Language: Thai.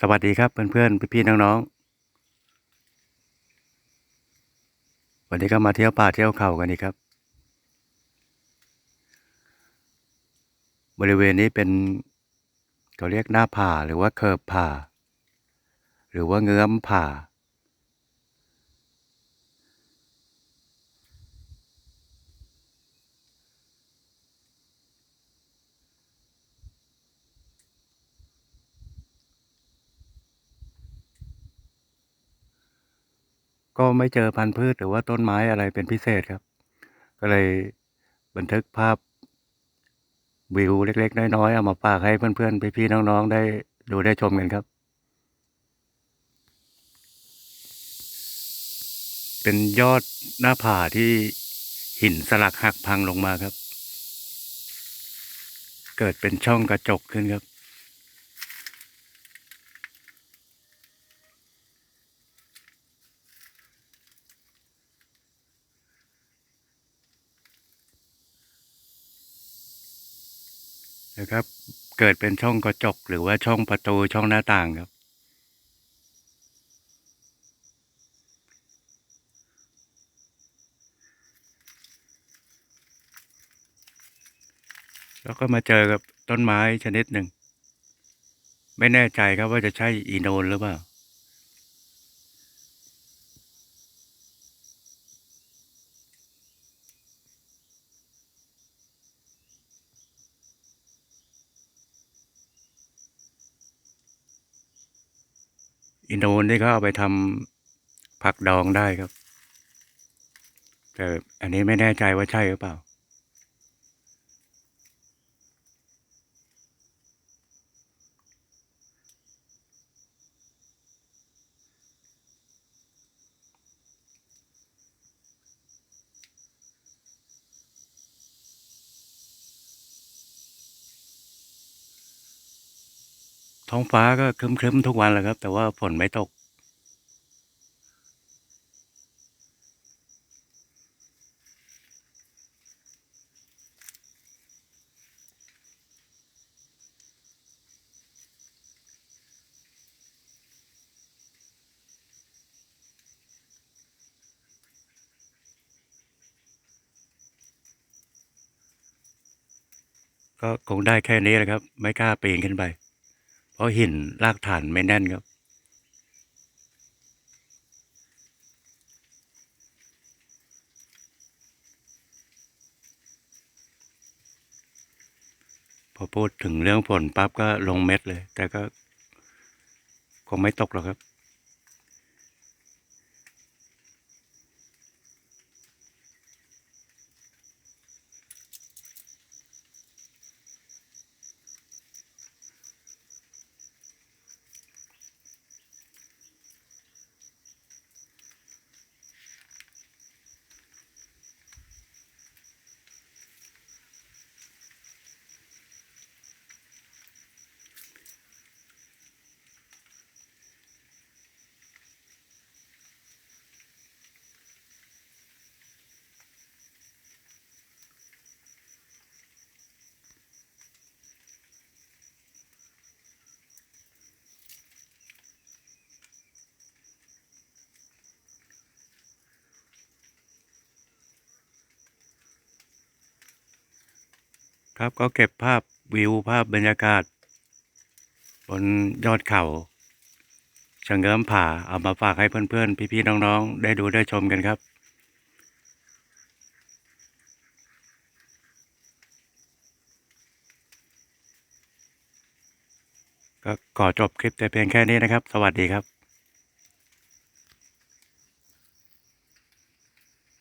สวัสดีครับเพื่อนๆพี่ๆน้องๆ วันนี้ก็มาเที่ยวป่าเที่ยวเขากันนี่ครับ บริเวณนี้เป็นเขาเรียกหน้าผาหรือว่าเคิร์บผาหรือว่าเงื้อมผา ก็ไม่เจอพันธุ์พืชหรือว่าต้นไม้อะไรเป็นพิเศษครับ ก็เลยบันทึกภาพวิวเล็ก ๆ น้อยๆเอามาฝากให้เพื่อนๆพี่ๆน้องๆได้ดูได้ชมกันครับ เป็นยอดหน้าผาที่หินสลักหักพังลงมาครับ เกิดเป็นช่องกระจกขึ้นครับ นะครับ เกิดเป็นช่องกระจกหรือว่าช่องประตูช่องหน้าต่างครับ แล้วก็มาเจอกับต้นไม้ชนิดหนึ่ง ไม่แน่ใจครับว่าจะใช่อีโนนหรือเปล่า อินโดนนี่เขาเอาไปทำผักดองได้ครับ แต่อันนี้ไม่แน่ใจว่าใช่หรือเปล่า ท้องฟ้าก็ครึ้มๆทุกวันแหละครับ แต่ว่าฝนไม่ตก ก็คงได้แค่นี้แหละครับ ไม่กล้าปีนขึ้นไป เพราะหินรากฐานไม่แน่นครับ พอพูดถึงเรื่องฝนปั๊บก็ลงเม็ดเลย แต่ก็คงไม่ตกหรอกครับ ครับก็เก็บภาพวิวภาพบรรยากาศ บนยอดเขาชิงเงิมผาเอามาฝากให้เพื่อนๆ พี่ๆ น้องๆ ได้ดูได้ชมกันครับ ก็ขอจบคลิปแต่เพียงแค่นี้นะครับ สวัสดีครับ